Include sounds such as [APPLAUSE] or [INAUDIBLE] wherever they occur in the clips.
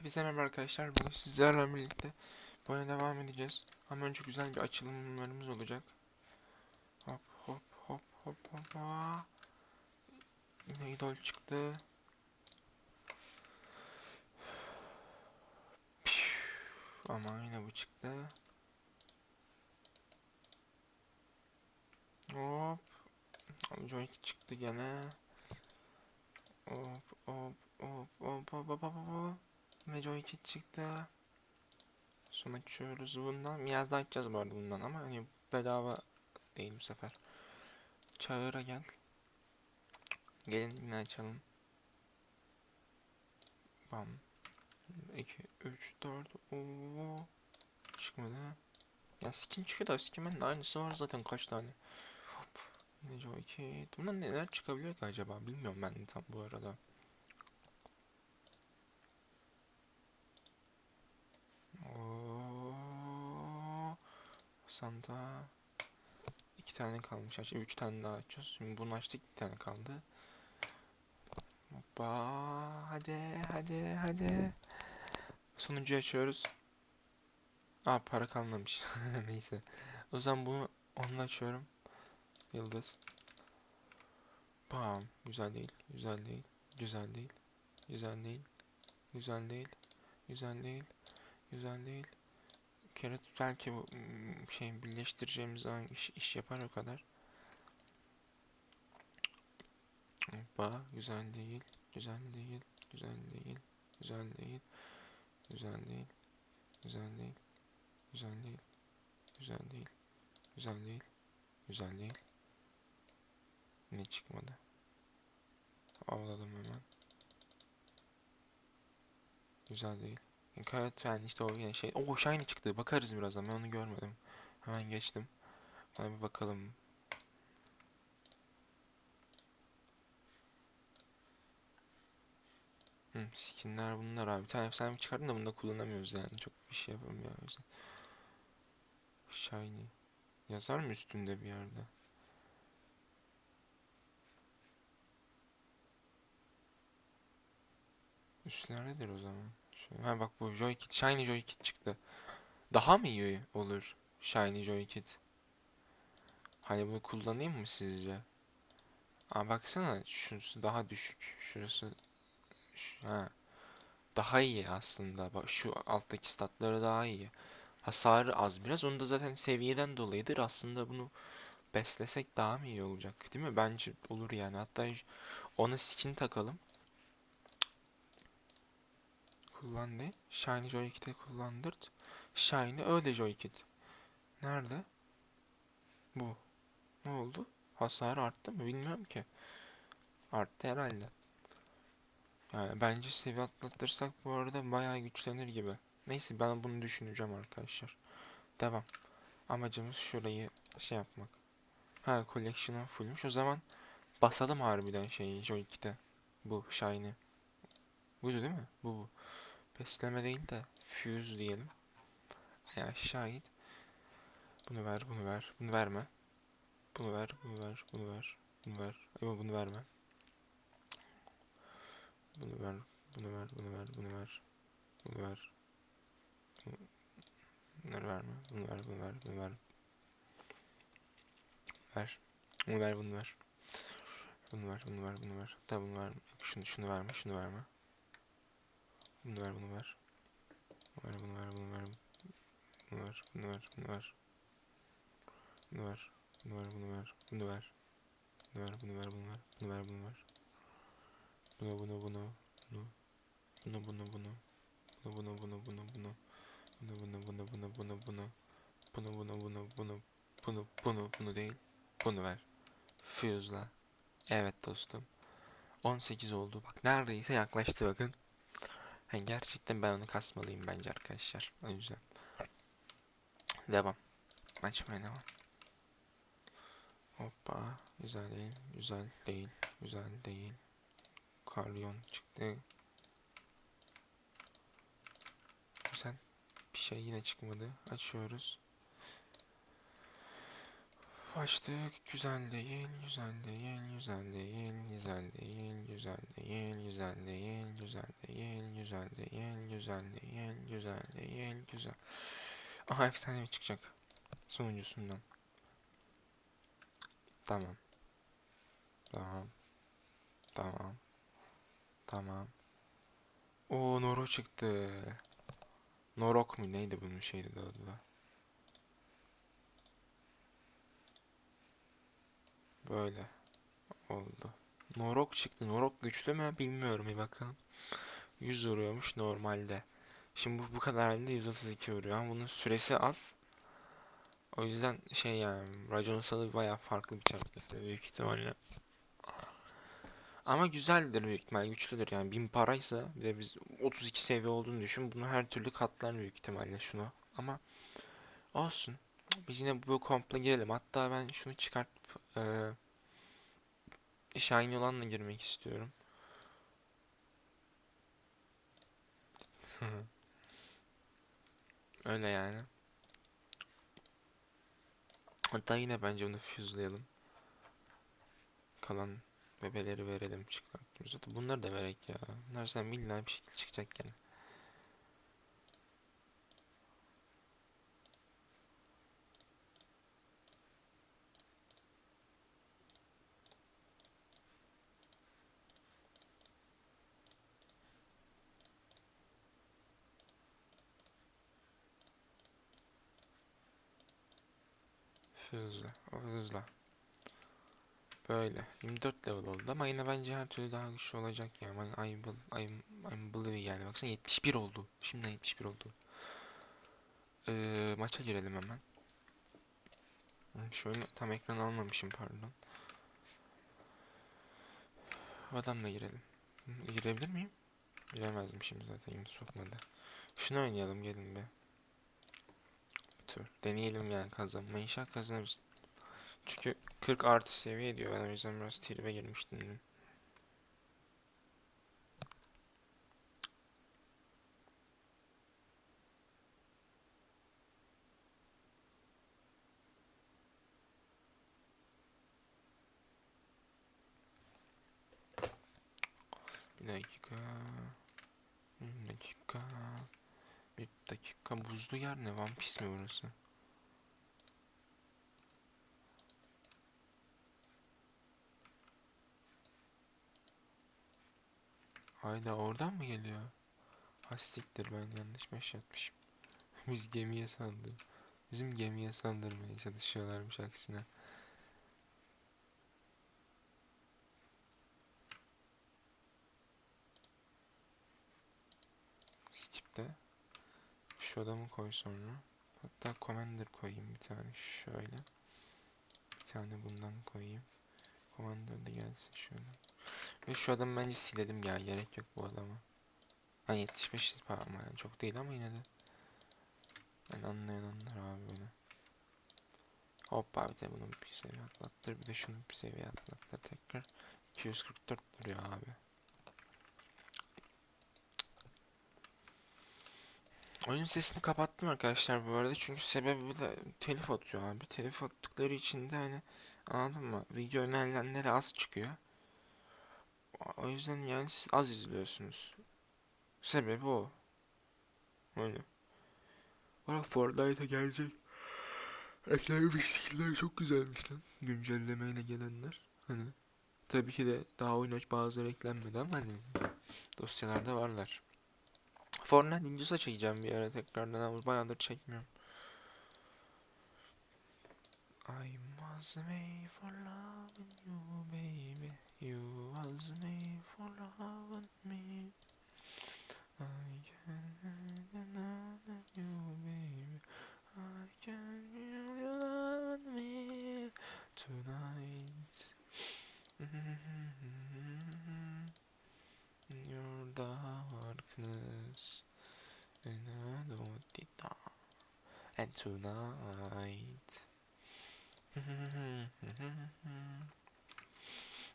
Hepinize merhaba arkadaşlar. Bugün sizlerle birlikte bu oyuna devam edeceğiz. Ama önce güzel bir açılımlarımız olacak. Hop hop hop hop hop. Yine idol çıktı. Ama yine bu çıktı. Hop. Joy çıktı gene. Hop hop hop hop hop hop hop Joy Kit çıktı. Son açıyoruz bundan. Biraz daha açacağız bu arada bundan ama hani bedava değil bu sefer. Çağır'a gel. Gelin yine açalım. Bam. 2, 3, 4. Oo. Çıkmadı. Ya skin çıkıyor da skin de aynısı var zaten kaç tane. Hop. Yine Joy. Bundan neler çıkabiliyor ki acaba? Bilmiyorum ben tam bu arada. Oo. Santa. iki tane kalmış. Aç, üç tane daha açıyoruz. Şimdi bunu açtık. Bir tane kaldı. Hoppa. Hadi, hadi, hadi. Sonuncuyu açıyoruz. Aa para kalmamış. [LAUGHS] Neyse. O zaman bunu onunla açıyorum. Yıldız. Bam. Güzel değil. Güzel değil. Güzel değil. Güzel değil. Güzel değil. Güzel değil. Güzel değil. Kere belki bu şey birleştireceğimiz zaman iş, iş yapar o kadar. Hoppa güzel değil. Güzel değil. Güzel değil. Güzel değil. Güzel değil. Güzel değil. Güzel değil. Güzel değil. Güzel değil. Güzel değil. Ne çıkmadı? Avladım hemen. Güzel değil. Evet yani işte o yine şey. O shiny çıktı. Bakarız birazdan. Ben onu görmedim. Hemen geçtim. Hadi bir bakalım. Hı, skinler bunlar abi. Bir tane efsane çıkardım da bunu da kullanamıyoruz yani. Çok bir şey yapamıyor o yüzden. Shiny. Yazar mı üstünde bir yerde? Üstlerdedir o zaman. Ha bak bu Joy-Kit, Shiny Joy-Kit çıktı. Daha mı iyi olur Shiny Joy-Kit? Hani bunu kullanayım mı sizce? Aa baksana şurası daha düşük. Şurası şu- ha. Daha iyi aslında. Bak şu alttaki statları daha iyi. Hasarı az biraz. Onu da zaten seviyeden dolayıdır. Aslında bunu beslesek daha mı iyi olacak? Değil mi? Bence olur yani. Hatta ona skin takalım. Kullan ne? Shiny Joy-Kit'e kullandırt. Shiny öyle Joy-Kit. Nerede? Bu. Ne oldu? Hasar arttı mı? Bilmiyorum ki. Arttı herhalde. Yani bence seviye atlatırsak bu arada bayağı güçlenir gibi. Neyse ben bunu düşüneceğim arkadaşlar. Devam. Amacımız şurayı şey yapmak. Ha collection'ım fullmüş. O zaman basalım harbiden şeyi Joy-Kit'e. Bu Shiny. Buydu değil mi? Bu bu. Besleme değil de fuse diyelim. Ya şahit. Bunu ver, bunu ver, bunu verme. Bunu ver, bunu ver, bunu ver, bunu ver. Yok bunu verme. Bunu ver, bunu ver, bunu ver, bunu ver. Bunu ver. Bunları verme. Bunu ver, bunu ver, bunu ver. Ver. Bunu ver, bunu ver. Bunu ver, bunu ver, bunu ver. Hatta bunu ver. Şunu, şunu verme, şunu verme. Bunu ver, bunu ver. Bunu ver, bunu ver, bunu ver. Bunu ver, bunu ver, bunu ver. Bunu ver, bunu ver, bunu ver, bunu ver. Bunu ver, bunu ver, bunu ver, bunu ver, bunu ver. Bunu, bunu, bunu, bunu. Bunu, bunu, bunu. Bunu, bunu, bunu, bunu, bunu. Bunu, bunu, bunu, bunu, bunu, bunu. Bunu, bunu, bunu, bunu. Bunu, bunu, bunu değil. Bunu ver. Fuse'la. Evet dostum. 18 oldu. Bak neredeyse yaklaştı bakın. Yani gerçekten ben onu kasmalıyım bence arkadaşlar. O yüzden. Devam. Açmaya devam. Hoppa. Güzel değil. Güzel değil. Güzel değil. Karyon çıktı. Güzel. Bir şey yine çıkmadı. Açıyoruz. Açtık. Güzel değil, güzel değil, güzel değil, güzel değil, güzel değil, güzel değil, güzel değil, güzel değil, güzel değil, güzel değil, güzel. Aha efsane çıkacak. Sonuncusundan. Tamam. Tamam. Tamam. Tamam. O Noro çıktı. Norok mu neydi bunun şeydi adı. Böyle oldu. Norok çıktı. Norok güçlü mü bilmiyorum bir bakalım. 100 vuruyormuş normalde. Şimdi bu, bu kadar halinde 132 vuruyor ama bunun süresi az. O yüzden şey yani racon salı bayağı farklı bir çarpması büyük ihtimalle. Ama güzeldir büyük ihtimal güçlüdür yani 1000 paraysa bir de biz 32 seviye olduğunu düşün bunu her türlü katlar büyük ihtimalle şunu ama olsun biz yine bu komple girelim hatta ben şunu çıkartıp eee Shiny olanla girmek istiyorum. [LAUGHS] Öyle yani. Hatta yine bence onu fuse'layalım. Kalan bebeleri verelim çıkarttığımız. Zaten bunları da verek ya. Bunlar sen illa bir şekilde çıkacak yani. O hızla. Böyle. 24 level oldu ama yine bence her türlü daha güçlü olacak yani. Ben I'm, I'm, I'm yani. Baksana 71 oldu. Şimdiden 71 oldu. Ee, maça girelim hemen. Hı, Şöyle tam ekran almamışım pardon. Adamla girelim. Hı, Girebilir miyim? Giremezdim şimdi zaten yine sokmadı. Şunu oynayalım gelin be. Tur. Deneyelim yani kazanma. İnşallah kazanırız. Çünkü 40 artı seviye diyor. Ben o yüzden biraz tribe girmiştim. dün. Bir dakika. Bir dakika. Bir dakika. Buzlu yer ne? One Piece mi burası? Hayda oradan mı geliyor? Hastiktir ben yanlış meş. [LAUGHS] Biz gemiye sandım. Bizim gemiye sandırmaya çalışıyorlarmış aksine. Skip'te şu adamı koy sonra. Hatta Commander koyayım bir tane şöyle. Bir tane bundan koyayım. Commander da gelsin şöyle. Ve şu adamı bence silelim ya. Gerek yok bu adama. Ha 75 param yani çok değil ama yine de. Yani anlayan anlar abi böyle. Hoppa bir de bunu bir seviye atlattır. Bir de şunu bir seviye atlattır tekrar. 244 duruyor abi. Oyun sesini kapattım arkadaşlar bu arada çünkü sebebi de telif atıyor abi. Telif attıkları için de hani anladın mı? Video önerilenleri az çıkıyor. O yüzden yani siz az izliyorsunuz. Sebebi o. Öyle. Bana Fortnite'a gelecek. Eklenmiş skill'ler çok güzelmiş lan. Güncellemeyle gelenler. Hani tabii ki de daha oyun aç bazıları eklenmedi ama hani dosyalarda varlar. Fortnite incisi çekeceğim bir ara tekrardan. Ama bayağıdır çekmiyorum. I was made for loving you baby. You was made for loving me and tonight. [LAUGHS]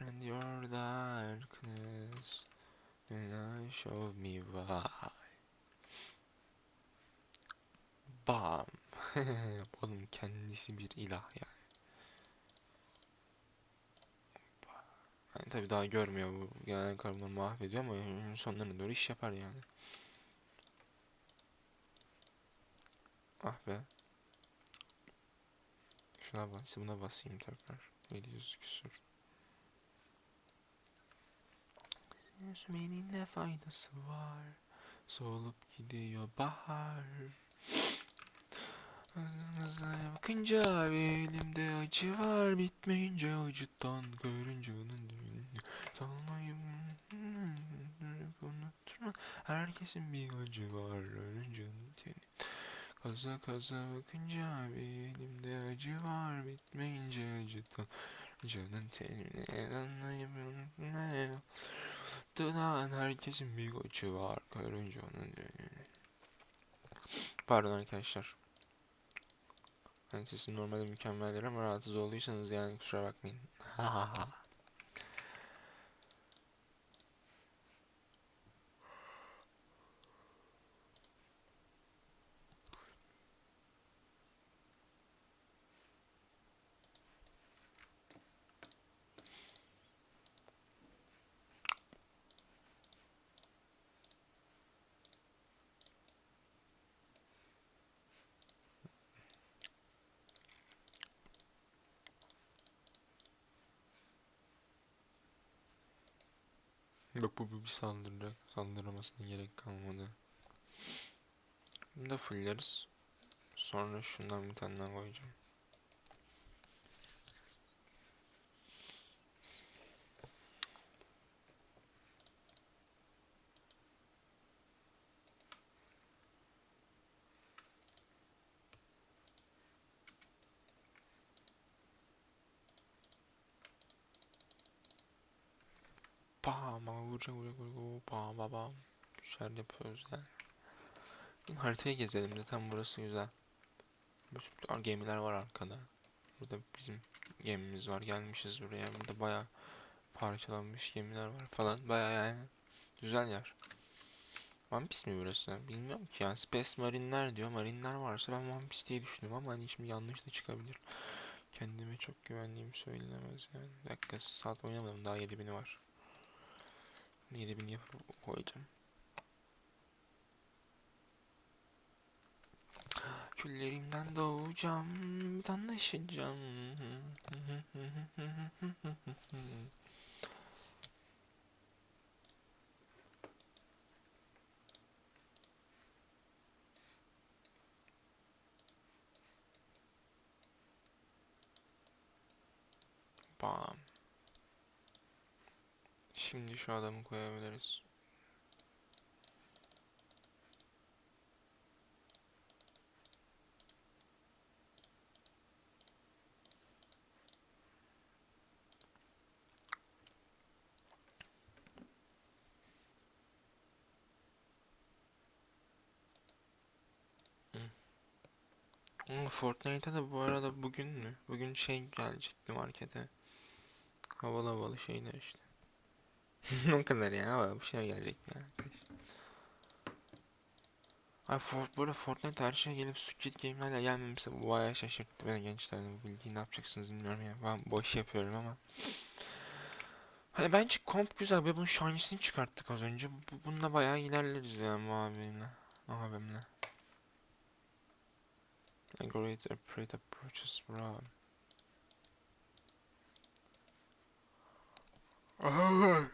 and your darkness, and I show me why. Bam. [LAUGHS] Oğlum kendisi bir ilah yani. Yani tabii daha görmüyor bu genel karbonları mahvediyor ama sonlarına doğru iş yapar yani. Ah be. Şuna bas, buna basayım tekrar. 700 küsur. Yüzmenin ne faydası var? Solup gidiyor bahar. Ağzınıza bakınca elimde acı var Bitmeyince acıdan görünce onun düğünü Sallayım Herkesin bir acı var ölünce unutma Kaza kaza bakınca abi elimde acı var Bitmeyince acıdan Canın tenine anlayıp unutma Dınan herkesin bir acı var Görünce onun düğünü Pardon arkadaşlar. Hani sesim normalde mükemmeldir ama rahatsız olduysanız yani kusura bakmayın. Yok bu bir saldıracak. Saldıramasına gerek kalmadı. Bunu da fulleriz. Sonra şundan bir tane daha koyacağım. Bam bam vuracak vuracak vuracak bam bam bam. Şöyle yapıyoruz yani. Haritayı gezelim zaten burası güzel. Bütün gemiler var arkada. Burada bizim gemimiz var. Gelmişiz buraya. Burada baya parçalanmış gemiler var falan. Baya yani güzel yer. One Piece mi burası? Bilmiyorum ki ya. Space Marine'ler diyor. Marine'ler varsa ben One Piece diye düşündüm ama hani şimdi yanlış da çıkabilir. Kendime çok güvendiğim söylenemez yani. Bir dakika saat oynamadım. Daha 7000'i var. 7000 yapıp koyacağım. Küllerimden doğacağım, tanışacağım. [LAUGHS] Bam. Şimdi şu adamı koyabiliriz. Ama Fortnite'da da bu arada bugün mü? Bugün şey gelecekti markete. Havalı havalı şeyler işte. [LAUGHS] o kadar ya havalı bir şey gelecek yani. Ay for, burada Fortnite her şeye gelip Squid Game'lerle gelmemesi bu bayağı şaşırttı beni gençler. Bu bilgiyi ne yapacaksınız bilmiyorum ya. Ben boş yapıyorum ama. Hani bence komp güzel ve bunun shiny'sini çıkarttık az önce. Bu, bununla bayağı ilerleriz yani bu abimle. Abimle. A great approach approaches bro. [LAUGHS] Aha!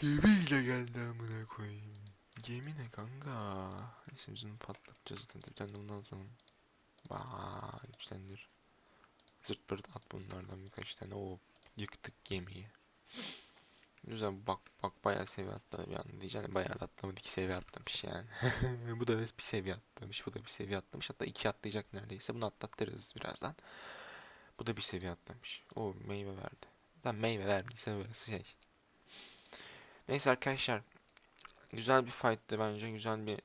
Gemiyle geldi amına koyayım. Gemi ne kanka? Neyse biz patlatacağız zaten. Bir tane de bundan atalım. Baa güçlendir. Zırt pırt at bunlardan birkaç tane. O yıktık gemiyi. Güzel bak bak bayağı seviye atladı bir anda diyeceğim. Bayağı da atlamadı iki seviye atlamış yani. [LAUGHS] bu da bir seviye atlamış. Bu da bir seviye atlamış. Hatta iki atlayacak neredeyse. Bunu atlattırırız birazdan. Bu da bir seviye atlamış. O meyve verdi. Ben meyve verdiyse böyle şey. Neyse arkadaşlar. Güzel bir fight'tı bence. Güzel bir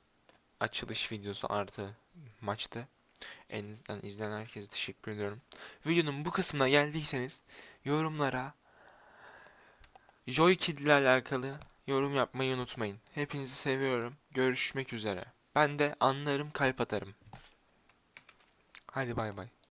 açılış videosu artı maçtı. En azından izleyen herkese teşekkür ediyorum. Videonun bu kısmına geldiyseniz yorumlara Joykid ile alakalı yorum yapmayı unutmayın. Hepinizi seviyorum. Görüşmek üzere. Ben de anlarım kalp atarım. Hadi bay bay.